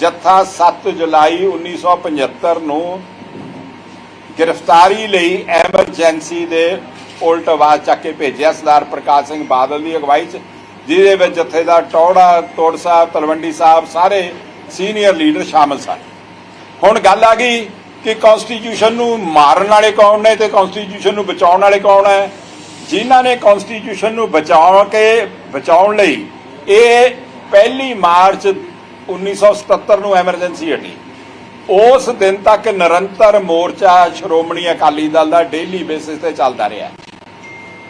ਜੱਥਾ 7 ਜੁਲਾਈ 1975 ਨੂੰ ਗ੍ਰਿਫਤਾਰੀ ਲਈ ਐਮਰਜੈਂਸੀ ਦੇ ਉਲਟ ਆਵਾਜ਼ ਚੱਕ ਕੇ ਭੇਜਿਆ ਸਰਦਾਰ ਪ੍ਰਕਾਸ਼ ਸਿੰਘ ਬਾਦਲ ਦੀ ਅਗਵਾਈ 'ਚ, ਜਿਹਦੇ ਵਿੱਚ ਜਥੇਦਾਰ ਟੌੜਾ ਤੋੜ ਸਾਹਿਬ ਤਲਵੰਡੀ ਸਾਹਿਬ ਸਾਰੇ ਸੀਨੀਅਰ ਲੀਡਰ ਸ਼ਾਮਲ ਸਨ। ਹੁਣ ਗੱਲ ਆ ਗਈ ਕਿ ਕਨਸਟੀਟਿਊਸ਼ਨ ਨੂੰ ਮਾਰਨ ਵਾਲੇ ਕੌਣ ਨੇ ਤੇ ਕਨਸਟੀਟਿਊਸ਼ਨ ਨੂੰ ਬਚਾਉਣ ਵਾਲੇ ਕੌਣ ਹੈ। ਜਿਨ੍ਹਾਂ ਨੇ ਕਨਸਟੀਟਿਊਸ਼ਨ ਨੂੰ ਬਚਾਉਣ ਕੇ, ਬਚਾਉਣ ਲਈ ਇਹ ਪਹਿਲੀ ਮਾਰਚ 1977 ਨੂੰ ਐਮਰਜੈਂਸੀ ਹਟੀ। ਉਸ ਦਿਨ ਤੱਕ ਨਿਰੰਤਰ ਮੋਰਚਾ ਸ਼੍ਰੋਮਣੀ ਅਕਾਲੀ ਦਲ ਦਾ ਡੇਲੀ ਬੇਸਿਸ ਤੇ ਚੱਲਦਾ ਰਿਹਾ।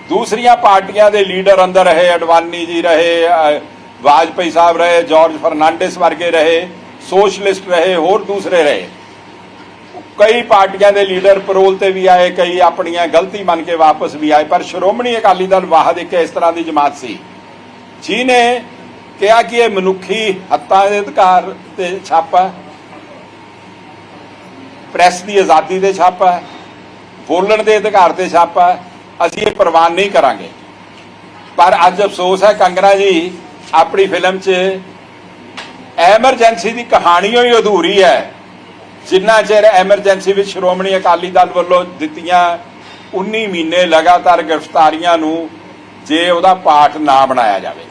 ਦੂਸਰੀਆਂ ਪਾਰਟੀਆਂ ਦੇ ਲੀਡਰ ਅੰਦਰ ਰਹੇ ਅਡਵਾਨੀ ਜੀ ਰਹੇ ਅ, ਸਾਹਿਬ ਰਹੇ ਜਾਰਜ ਫਰਨਾਂਡਿਸ ਵਰਗੇ ਰਹੇ ਸੋਸ਼ਲਿਸਟ ਰਹੇ ਹੋਰ ਦੂਸਰੇ ਰਹੇ। ਕਈ ਪਾਰਟੀਆਂ ਦੇ ਲੀਡਰ ਪਰੋਲ ਤੇ ਵੀ ਆਏ ਕਈ ਆਪਣੀਆਂ ਗਲਤੀ ਮੰਨ ਕੇ ਵਾਪਸ ਵੀ ਆਏ ਪਰ ਸ਼੍ਰੋਮਣੀ ਅਕਾਲੀ ਦਲ ਵਾਹਦ ਇੱਕ ਇਸ ਤਰ੍ਹਾਂ ਦੀ ਜਮਾਤ ਸੀ। ਜਿਹਨੇ ਕਿਹਾ ਕਿ ਇਹ ਮਨੁੱਖੀ ਹੱਤਾਂ ਦੇ ਅਧਿਕਾਰ ਤੇ ਛਾਪਾ ਪ੍ਰੈਸ ਦੀ ਆਜ਼ਾਦੀ ਤੇ ਛਾਪਾ ਹੈ। ਬੋਲਣ ਦੇ ਅਧਿਕਾਰ ਤੇ ਛਾਪਾ ਹੈ। ਅਸੀਂ ਇਹ ਪ੍ਰਵਾਨ ਨਹੀਂ ਕਰਾਂਗੇ। ਪਰ ਅੱਜ ਅਫਸੋਸ ਹੈ ਕੰਗਰਾ ਜੀ, ਆਪਣੀ ਫਿਲਮ 'ਚ ਐਮਰਜੈਂਸੀ ਦੀ ਕਹਾਣੀ ਹੀ ਅਧੂਰੀ ਹੈ। ਜਿੰਨਾ ਚਿਰ ਐਮਰਜੈਂਸੀ ਵਿੱਚ ਸ਼੍ਰੋਮਣੀ ਅਕਾਲੀ ਦਲ ਵੱਲੋਂ ਦਿੱਤੀਆਂ 19 ਮਹੀਨੇ ਲਗਾਤਾਰ ਗ੍ਰਿਫਤਾਰੀਆਂ ਨੂੰ ਜੇ ਉਹਦਾ ਪਾਠ ਨਾ ਬਣਾਇਆ ਜਾਵੇ।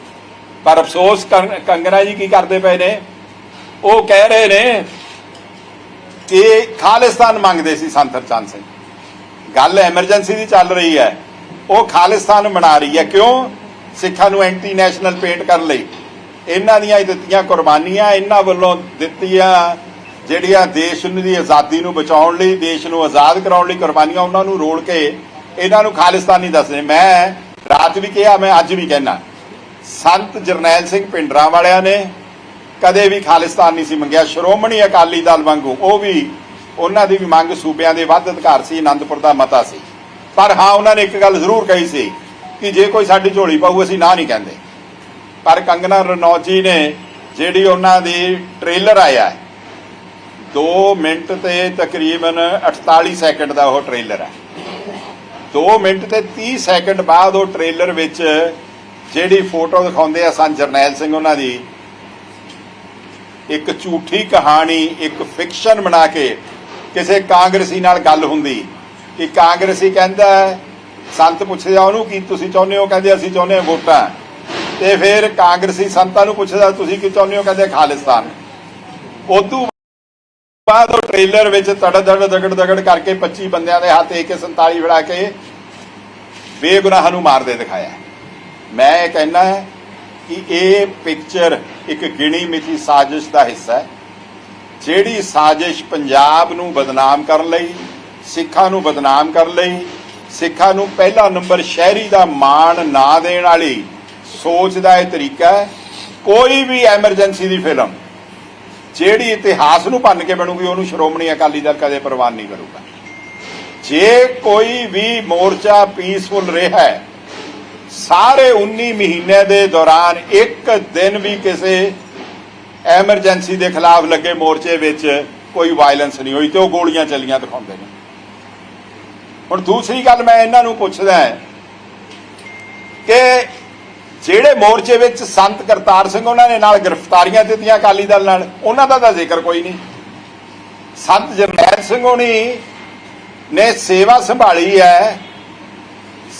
ਪਰ ਅਫਸੋਸ ਕੰ- ਕੰਗਨਾ ਜੀ ਕੀ ਕਰਦੇ ਪਏ ਨੇ? ਉਹ ਕਹਿ ਰਹੇ ਨੇ ਕਿ ਖਾਲਿਸਤਾਨ ਮੰਗਦੇ ਸੀ ਸੰਤ ਹਰਚੰਦ ਸਿੰਘ। ਗੱਲ ਐਮਰਜੈਂਸੀ ਦੀ ਚੱਲ ਰਹੀ ਹੈ। ਉਹ ਖਾਲਿਸਤਾਨ ਬਣਾ ਰਹੀ ਹੈ। ਕਿਉਂ? ਸਿੱਖਾਂ ਨੂੰ ਐਂਟੀ ਨੈਸ਼ਨਲ ਪੇਂਟ ਕਰਨ ਲਈ। ਇਹਨਾਂ ਦੀਆਂ ਦਿੱਤੀਆਂ ਕੁਰਬਾਨੀਆਂ, ਇਹਨਾਂ ਵੱਲੋਂ ਦਿੱਤੀਆਂ ਜਿਹੜੀਆਂ ਦੇਸ਼ ਦੀ ਆਜ਼ਾਦੀ ਨੂੰ ਬਚਾਉਣ ਲਈ, ਦੇਸ਼ ਨੂੰ ਆਜ਼ਾਦ ਕਰਾਉਣ ਲਈ ਕੁਰਬਾਨੀਆਂ ਉਹਨਾਂ ਨੂੰ ਰੋਲ ਕੇ ਇਹਨਾਂ ਨੂੰ ਖਾਲਿਸਤਾਨੀ ਦੱਸਦੇ। ਮੈਂ ਰਾਤ ਵੀ ਕਿਹਾ, ਮੈਂ ਅੱਜ ਵੀ ਕਹਿਣਾ ਸੰਤ ਜਰਨੈਲ ਸਿੰਘ ਪਿੰਡਰਾਂ ਵਾਲਿਆਂ ਨੇ ਕਦੇ ਵੀ ਖਾਲਿਸਤਾਨ ਨਹੀਂ ਸੀ ਮੰਗਿਆ। ਸ਼੍ਰੋਮਣੀ ਅਕਾਲੀ ਦਲ ਵਾਂਗੂ ਉਹ ਵੀ ਉਹਨਾਂ ਦੀ ਵੀ ਮੰਗ ਸੂਬਿਆਂ ਦੇ ਵੱਧ ਅਧਿਕਾਰ ਸੀ ਆਨੰਦਪੁਰ ਦਾ ਮਤਾ ਸੀ। ਪਰ ਹਾਂ, ਉਹਨਾਂ ਨੇ ਇੱਕ ਗੱਲ ਜ਼ਰੂਰ ਕਹੀ ਸੀ ਕਿ ਜੇ ਕੋਈ ਸਾਡੀ ਝੋਲੀ ਪਾਊ, ਅਸੀਂ ਨਾ ਨਹੀਂ ਕਹਿੰਦੇ। ਪਰ ਕੰਗਨਾ ਰਣੌਤ ਜੀ ਨੇ ਜਿਹੜੀ ਉਹਨਾਂ ਦੀ ਟ੍ਰੇਲਰ ਆਇਆ 2 ਮਿੰਟ ਤੇ ਤਕਰੀਬਨ 48 ਸੈਕਿੰਡ ਦਾ ਉਹ ਟ੍ਰੇਲਰ ਹੈ। 2 ਮਿੰਟ ਤੇ 30 ਸੈਕਿੰਡ ਬਾਅਦ ਉਹ ਟ੍ਰੇਲਰ ਵਿੱਚ ਜਿਹੜੀ ਫੋਟੋ ਦਿਖਾਉਂਦੇ ਆ ਸਨ ਜਰਨੈਲ ਸਿੰਘ ਉਹਨਾਂ ਦੀ, ਇੱਕ ਝੂਠੀ ਕਹਾਣੀ, ਇੱਕ ਫਿਕਸ਼ਨ ਬਣਾ ਕੇ ਕਿਸੇ ਕਾਂਗਰਸੀ ਨਾਲ ਗੱਲ ਹੁੰਦੀ। ਕਿ ਕਾਂਗਰਸੀ ਕਹਿੰਦਾ, ਸੰਤ ਪੁੱਛਦਾ ਉਹਨੂੰ ਕੀ ਤੁਸੀਂ ਚਾਹੁੰਦੇ ਹੋ? ਕਹਿੰਦੇ, ਅਸੀਂ ਚਾਹੁੰਦੇ ਹਾਂ ਵੋਟਾਂ। ਤੇ ਫਿਰ ਕਾਂਗਰਸੀ ਸੰਤਾਂ ਨੂੰ ਪੁੱਛਦਾ, ਤੁਸੀਂ ਕੀ ਚਾਹੁੰਦੇ ਹੋ? ਕਹਿੰਦੇ, ਖਾਲਿਸਤਾਨ। ਉਦੋਂ ਬਾਅਦ ਉਹ ਟ੍ਰੇਲਰ ਵਿੱਚ ਤੜ ਦੜ ਦਗੜ ਦਗੜ ਕਰਕੇ 25 ਬੰਦਿਆਂ ਦੇ ਹੱਥ AK47 ਫੜਾ ਕੇ ਬੇਗੁਨਾਹਾਂ ਨੂੰ ਮਾਰਦੇ ਦਿਖਾਇਆ। ਮੈਂ ਇਹ ਕਹਿਣਾ ਹੈ ਕਿ ਇਹ ਪਿਕਚਰ ਇੱਕ ਗਿਣੀ ਮਿਥੀ ਸਾਜ਼ਿਸ਼ ਦਾ ਹਿੱਸਾ ਹੈ। ਜਿਹੜੀ ਸਾਜ਼ਿਸ਼ ਪੰਜਾਬ ਨੂੰ ਬਦਨਾਮ ਕਰਨ ਲਈ, ਸਿੱਖਾਂ ਨੂੰ ਬਦਨਾਮ ਕਰਨ ਲਈ, ਸਿੱਖਾਂ ਨੂੰ ਪਹਿਲਾ ਨੰਬਰ ਸ਼ਹਿਰੀ ਦਾ ਮਾਣ ਨਾ ਦੇਣ ਵਾਲੀ ਸੋਚ ਦਾ ਇਹ ਤਰੀਕਾ ਹੈ, ਕੋਈ ਵੀ ਐਮਰਜੈਂਸੀ ਦੀ ਫਿਲਮ ਜਿਹੜੀ ਇਤਿਹਾਸ ਨੂੰ ਭੰਨ ਕੇ ਬਣੂਗੀ, ਉਹਨੂੰ ਸ਼੍ਰੋਮਣੀ ਅਕਾਲੀ ਦਲ ਕਦੇ ਪ੍ਰਵਾਨ ਨਹੀਂ ਕਰੂਗਾ। ਜੇ ਕੋਈ ਵੀ ਮੋਰਚਾ ਪੀਸਫੁਲ ਰਿਹਾ ਹੈ ਸਾਰੇ 19 ਮਹੀਨੇ ਦੇ ਦੌਰਾਨ ਇੱਕ ਦਿਨ ਵੀ ਕਿਸੇ ਐਮਰਜੈਂਸੀ ਦੇ ਖਿਲਾਫ ਲੱਗੇ ਮੋਰਚੇ ਵਿੱਚ ਕੋਈ ਵਾਇਲੈਂਸ ਨਹੀਂ ਹੋਈ ਤੇ ਉਹ ਗੋਲੀਆਂ ਚੱਲੀਆਂ ਦਿਖਾਉਂਦੇ ਨੇ। ਹੁਣ ਦੂਸਰੀ ਗੱਲ ਮੈਂ ਇਹਨਾਂ ਨੂੰ ਪੁੱਛਦਾ ਹਾਂ ਕਿ ਜਿਹੜੇ ਮੋਰਚੇ ਵਿੱਚ ਸੰਤ ਕਰਤਾਰ ਸਿੰਘ ਉਹਨਾਂ ਨੇ ਨਾਲ ਗ੍ਰਿਫਤਾਰੀਆਂ ਦਿੱਤੀਆਂ ਅਕਾਲੀ ਦਲ ਨਾਲ, ਉਹਨਾਂ ਦਾ ਤਾਂ ਜ਼ਿਕਰ ਕੋਈ ਨਹੀਂ। ਸੰਤ ਜਰਨੈਲ ਸਿੰਘ ਹੋਣੀ ਨੇ ਸੇਵਾ ਸੰਭਾਲੀ ਹੈ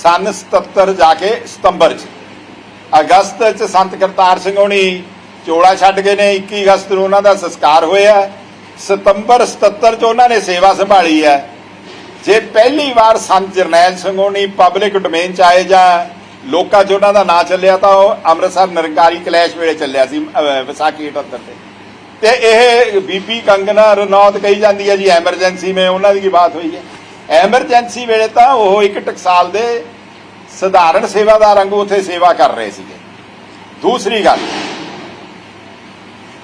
ਸਨ 77 ਜਾ ਕੇ ਸਤੰਬਰ ਚ। ਅਗਸਤ ਚ ਸੰਤ ਕਰਤਾਰ ਸਿੰਘ ਹੋਣੀ ਚੋਲਾ ਛੱਡ ਗਏ ਨੇ 21 ਅਗਸਤ ਨੂੰ ਉਹਨਾਂ ਦਾ ਸੰਸਕਾਰ ਹੋਇਆ ਸਤੰਬਰ 77 ਚ ਉਹਨਾਂ ਨੇ ਸੇਵਾ ਸੰਭਾਲੀ ਹੈ। ਜੇ ਪਹਿਲੀ ਵਾਰ ਸੰਤ ਜਰਨੈਲ ਸਿੰਘ ਹੋਣੀ ਪਬਲਿਕ ਡੋਮੇਨ ਚ ਆਏ ਜਾਂ ਲੋਕਾਂ 'ਚ ਉਹਨਾਂ ਦਾ ਨਾਂ ਚੱਲਿਆ ਤਾਂ ਉਹ ਅੰਮ੍ਰਿਤਸਰ ਨਿਰੰਕਾਰੀ ਕਲੈਸ਼ ਵੇਲੇ ਚੱਲਿਆ ਸੀ ਵਿਸਾਖੀ 78 ਤੇ। ਤੇ ਇਹ ਬੀਬੀ ਕੰਗਨਾ ਰਣੌਤ ਕਹੀ ਜਾਂਦੀ ਹੈ ਜੀ ਐਮਰਜੈਂਸੀ ਮੇ ਉਹਨਾਂ ਦੀ ਕੀ ਬਾਤ ਹੋਈ ਹੈ। ਐਮਰਜੈਂਸੀ ਵੇਲੇ ਤਾਂ ਉਹ ਇੱਕ ਟਕਸਾਲ ਦੇ ਸਧਾਰਨ ਸੇਵਾਦਾਰ ਵਾਂਗੂ ਉੱਥੇ ਸੇਵਾ ਕਰ ਰਹੇ ਸੀਗੇ। ਦੂਸਰੀ ਗੱਲ,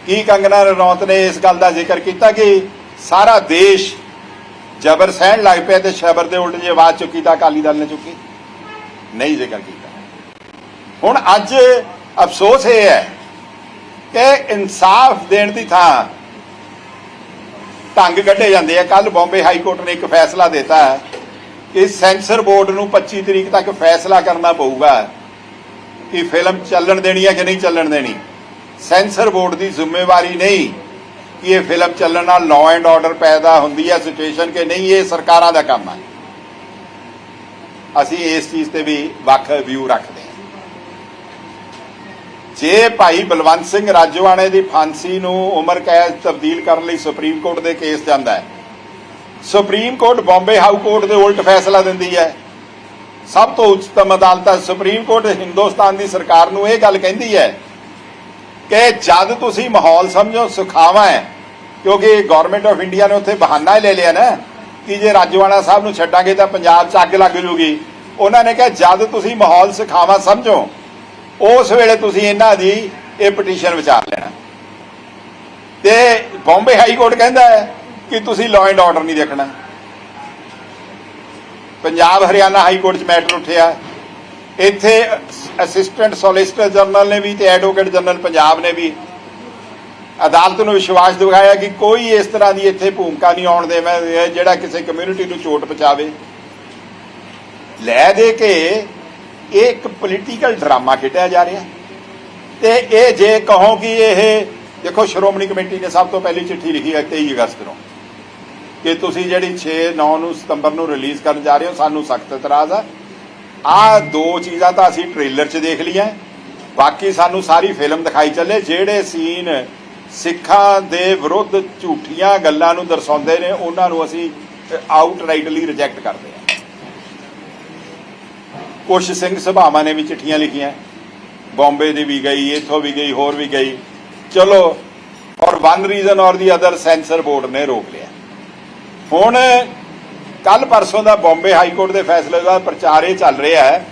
ਕੀ ਕੰਗਨਾ ਰਣੌਤ ਨੇ ਇਸ ਗੱਲ ਦਾ ਜ਼ਿਕਰ ਕੀਤਾ ਕਿ ਸਾਰਾ ਦੇਸ਼ ਜਬਰ ਸਹਿਣ ਲੱਗ ਪਿਆ ਤੇ ਸ਼ਬਰ ਦੇ ਉਲਟ ਜੇ ਆਵਾਜ਼ ਚੁੱਕੀ ਤਾਂ ਅਕਾਲੀ ਦਲ ਨੇ ਚੁੱਕੀ? ਨਹੀਂ ਜ਼ਿਕਰ ਕੀਤਾ। ਹੁਣ ਅੱਜ ਅਫਸੋਸ ਇਹ ਹੈ ਕਿ ਇਨਸਾਫ ਦੇਣ ਦੀ ਥਾਂ ਢੰਗ ਕੱਢੇ ਜਾਂਦੇ ਆ। ਕੱਲ ਬੰਬੇ ਹਾਈ ਕੋਰਟ ਨੇ ਇੱਕ ਫੈਸਲਾ ਦਿੱਤਾ ਹੈ ਕਿ ਸੈਂਸਰ ਬੋਰਡ ਨੂੰ 25 ਤਰੀਕ ਤੱਕ ਫੈਸਲਾ ਕਰਨਾ ਪਊਗਾ ਕਿ ਫਿਲਮ ਚੱਲਣ ਦੇਣੀ ਹੈ ਕਿ ਨਹੀਂ ਚੱਲਣ ਦੇਣੀ। ਸੈਂਸਰ ਬੋਰਡ ਦੀ ਜ਼ਿੰਮੇਵਾਰੀ ਨਹੀਂ ਕਿ ਇਹ ਫਿਲਮ ਚੱਲਣ ਨਾਲ ਲਾਅ ਐਂਡ ਆਰਡਰ ਪੈਦਾ ਹੁੰਦੀ ਹੈ ਸਿਚੁਏਸ਼ਨ ਕਿ ਨਹੀਂ, ਇਹ ਸਰਕਾਰਾਂ ਦਾ ਕੰਮ ਹੈ। ਅਸੀਂ ਇਸ ਚੀਜ਼ ਤੇ ਵੀ ਵੱਖ ਵਿਊ ਰੱਖਦੇ ਜੇ ਭਾਈ ਬਲਵੰਤ ਸਿੰਘ ਰਾਜਵਾਣੇ ਦੀ ਫਾਂਸੀ ਨੂੰ ਉਮਰ ਕੈਦ ਤਬਦੀਲ ਕਰਨ ਲਈ ਸੁਪਰੀਮ ਕੋਰਟ ਦੇ ਕੇਸ ਜਾਂਦਾ ਹੈ, supreme court Bombay high court ਦੇ ਉਲਟ ਫੈਸਲਾ ਦਿੰਦੀ ਹੈ। ਸਭ ਤੋਂ ਉੱਚਤਮ ਅਦਾਲਤ ਹੈ, ਸੁਪਰੀਮ ਕੋਰਟ ਹਿੰਦੁਸਤਾਨ ਦੀ ਸਰਕਾਰ ਨੂੰ ਇਹ ਗੱਲ ਕਹਿੰਦੀ ਹੈ ਕਿ ਜਦ ਤੁਸੀਂ ਮਾਹੌਲ ਸਮਝੋ, ਸੁਖਾਵਾ ਹੈ, ਕਿਉਂਕਿ ਗਵਰਨਮੈਂਟ ਆਫ ਇੰਡੀਆ ਨੇ ਉੱਥੇ ਬਹਾਨਾ ਹੀ ਲੈ ਲਿਆ ਨਾ, ਕਿ ਜੇ ਰਾਜਵਾਣਾ ਸਾਹਿਬ ਨੂੰ ਛੱਡਾਂਗੇ ਤਾਂ ਪੰਜਾਬ 'ਚ ਅੱਗ ਲੱਗ ਜੂਗੀ। ਉਹਨਾਂ ਨੇ ਕਿਹਾ, ਜਦ ਤੁਸੀਂ ਮਾਹੌਲ ਸੁਖਾਵਾ ਸਮਝੋ ਉਸ ਵੇਲੇ ਤੁਸੀਂ ਇਹਨਾਂ ਦੀ ਇਹ ਪਟੀਸ਼ਨ ਵਿਚਾਰ ਲੈਣਾ। ਤੇ ਬੰਬੇ ਹਾਈ ਕੋਰਟ ਕਹਿੰਦਾ ਹੈ ਕਿ ਤੁਸੀਂ ਲਾਅ ਐਂਡ ਆਰਡਰ ਨਹੀਂ ਦੇਖਣਾ। ਪੰਜਾਬ ਹਰਿਆਣਾ ਹਾਈ ਕੋਰਟ 'ਚ ਮੈਟਰ ਉੱਠਿਆ। ਇੱਥੇ ਅਸਿਸਟੈਂਟ ਸੋਲਿਸਿਟਰ ਜਨਰਲ ਨੇ ਵੀ ਤੇ ਐਡਵੋਕੇਟ ਜਨਰਲ ਪੰਜਾਬ ਨੇ ਵੀ ਅਦਾਲਤ ਨੂੰ ਵਿਸ਼ਵਾਸ ਦਿਵਾਇਆ ਕਿ ਕੋਈ ਇਸ ਤਰ੍ਹਾਂ ਦੀ ਇੱਥੇ ਭੂਮਿਕਾ ਨਹੀਂ ਆਉਣ ਦੇਵੇ ਜਿਹੜਾ ਕਿਸੇ ਕਮਿਊਨਿਟੀ ਨੂੰ ਚੋਟ ਪਹੁੰਚਾਵੇ। ਲੈ ਦੇ ਕੇ ਇਹ ਇੱਕ ਪੋਲੀਟੀਕਲ ਡਰਾਮਾ ਖੇਡਿਆ ਜਾ ਰਿਹਾ। ਤੇ ਇਹ ਜੇ ਕਹੋ ਕਿ ਇਹ ਦੇਖੋ, ਸ਼੍ਰੋਮਣੀ ਕਮੇਟੀ ਨੇ ਸਭ ਤੋਂ ਪਹਿਲੀ ਚਿੱਠੀ ਲਿਖੀ ਹੈ 23 ਅਗਸਤ ਨੂੰ ਕਿ ਤੁਸੀਂ ਜਿਹੜੀ 6 9 ਨੂੰ ਸਤੰਬਰ ਨੂੰ ਰਿਲੀਜ਼ ਕਰਨ ਜਾ ਰਹੇ ਹੋ, ਸਾਨੂੰ ਸਖਤ ਇਤਰਾਜ਼ ਆ। ਆ ਦੋ ਚੀਜ਼ਾਂ ਤਾਂ ਅਸੀਂ ਟ੍ਰੇਲਰ 'ਚ ਦੇਖ ਲਈਆਂ। ਬਾਕੀ ਸਾਨੂੰ ਸਾਰੀ ਫਿਲਮ ਦਿਖਾਈ ਚੱਲੇ, ਜਿਹੜੇ ਸੀਨ ਸਿੱਖਾਂ ਦੇ ਵਿਰੁੱਧ ਝੂਠੀਆਂ ਗੱਲਾਂ ਨੂੰ ਦਰਸਾਉਂਦੇ ਨੇ, ਉਹਨਾਂ ਨੂੰ ਅਸੀਂ ਆਊਟਰਾਈਟਲੀ ਰਿਜੈਕਟ ਕਰਦੇ ਹਾਂ ਸਿੰਘ ਸਭਾਵਾਂ ਨੇ ਵੀ ਚਿੱਠੀਆਂ ਲਿਖੀਆਂ। ਬੰਬੇ ਦੀ ਵੀ ਗਈ, ਇੱਥੋਂ ਵੀ ਗਈ, ਹੋਰ ਵੀ ਗਈ। ਚਲੋ, ਔਰ ਵਨ ਰੀਜ਼ਨ ਔਰ ਦੀ ਅਦਰ ਸੈਂਸਰ ਬੋਰਡ ਨੇ ਰੋਕ ਲਿਆ। ਹੁਣ ਕੱਲ ਪਰਸੋਂ ਦਾ ਬੰਬੇ ਹਾਈ ਕੋਰਟ ਦੇ ਫੈਸਲੇ ਦਾ ਪ੍ਰਚਾਰ ਇਹ ਚੱਲ ਰਿਹਾ ਹੈ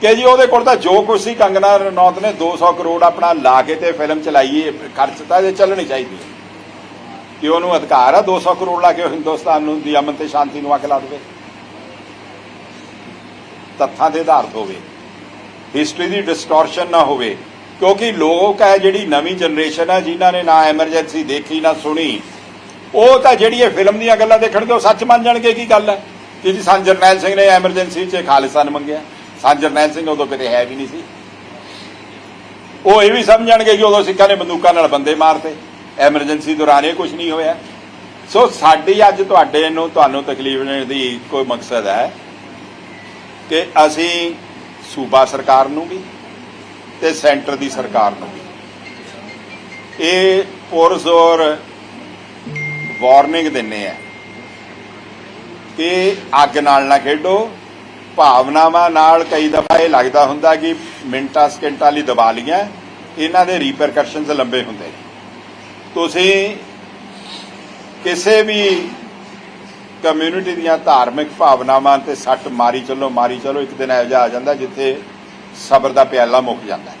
ਕਿ ਜੀ ਉਹਦੇ ਕੋਲ ਤਾਂ ਜੋ ਕੁਝ ਸੀ, ਕੰਗਨਾ ਰਣੌਤ ਨੇ 200 ਕਰੋੜ ਆਪਣਾ ਲਾ ਕੇ ਤੇ ਫਿਲਮ ਚਲਾਈਏ ਖਰਚਤਾ ਤਾਂ ਚੱਲਣੀ ਚਾਹੀਦੀ ਹੈ। ਕਿ ਉਹਨੂੰ ਅਧਿਕਾਰ ਆ 200 ਕਰੋੜ ਲਾ ਕੇ ਉਹ ਹਿੰਦੁਸਤਾਨ ਨੂੰ, ਦੀ ਅਮਨ ਤੇ ਸ਼ਾਂਤੀ ਨੂੰ ਅੱਗ ਲਾ ਦੇਵੇ। ਤੱਥਾਂ ਦੇ ਆਧਾਰਿਤ ਹੋਵੇ। ਹਿਸਟਰੀ ਦੀ ਡਿਸਟੋਰਸ਼ਨ ਨਾ ਹੋਵੇ। ਕਿਉਂਕਿ ਲੋਕ ਹੈ ਜਿਹੜੀ ਨਵੀਂ ਜਨਰੇਸ਼ਨ ਹੈ, ਜਿਨ੍ਹਾਂ ਨੇ ਨਾ ਐਮਰਜੈਂਸੀ ਦੇਖੀ, ਨਾ ਸੁਣੀ, ਉਹ ਤਾਂ ਜਿਹੜੀ ਇਹ ਫਿਲਮ ਦੀਆਂ ਗੱਲਾਂ ਦੇਖਣਗੇ ਉਹ ਸੱਚ ਮੰਨ ਜਾਣਗੇ, ਕੀ ਗੱਲ ਹੈ? ਕਿ ਜੀ ਸੰਤ ਜਰਨੈਲ ਸਿੰਘ ਨੇ ਐਮਰਜੈਂਸੀ 'ਚ ਖਾਲਿਸਤਾਨ ਮੰਗਿਆ। ਸੰਤ ਜਰਨੈਲ ਸਿੰਘ ਉਦੋਂ ਕਿਤੇ ਹੈ ਵੀ ਨਹੀਂ ਸੀ। ਉਹ ਇਹ ਵੀ ਸਮਝਣਗੇ ਕਿ ਉਦੋਂ ਸਿੱਖਾਂ ਨੇ ਬੰਦੂਕਾਂ ਨਾਲ ਬੰਦੇ ਮਾਰਤੇ। ਐਮਰਜੈਂਸੀ ਦੌਰਾਨ ਇਹ ਕੁਝ ਨਹੀਂ ਹੋਇਆ। ਸੋ ਸਾਡੀ ਅੱਜ ਤੁਹਾਡੇ ਨੂੰ ਤੁਹਾਨੂੰ ਤਕਲੀਫ ਦੇਣ ਦੀ ਕੋਈ ਮਕਸਦ ਹੈ। ਕਿ ਅਸੀਂ ਸੂਬਾ ਸਰਕਾਰ ਨੂੰ ਵੀ ਤੇ ਸੈਂਟਰ ਦੀ ਸਰਕਾਰ ਨੂੰ ਵੀ। ਇਹ ਪੁਰਜ਼ੋਰ ਵਾਰਨਿੰਗ ਦਿੰਨੇ ਆ ਕਿ ਅੱਗ ਨਾਲ ਨਾ ਖੇਡੋ, ਭਾਵਨਾਵਾਂ ਨਾਲ ਕਈ ਦਫਾ ਇਹ ਲੱਗਦਾ ਹੁੰਦਾ ਕਿ ਮਿੰਟਾਂ, ਸਕਿੰਟਾਂ ਲਈ ਦਬਾ ਲੀਆਂ ਇਹਨਾਂ ਦੇ ਰੀਪਰਕਸ਼ਨਸ ਲੰਬੇ ਹੁੰਦੇ ਨੇ। ਤੁਸੀਂ ਕਿਸੇ ਵੀ ਕਮਿਊਨਿਟੀ ਦੀਆਂ ਧਾਰਮਿਕ ਭਾਵਨਾਵਾਂ ਤੇ ਸੱਟ ਮਾਰੀ ਚੱਲੋ ਮਾਰੀ ਚੱਲੋ, ਇੱਕ ਦਿਨ ਇਹੋ ਜਿਹਾ ਆ ਜਾਂਦਾ ਜਿੱਥੇ ਸਬਰ ਦਾ ਪਿਆਲਾ ਮੁੱਕ ਜਾਂਦਾ ਹੈ।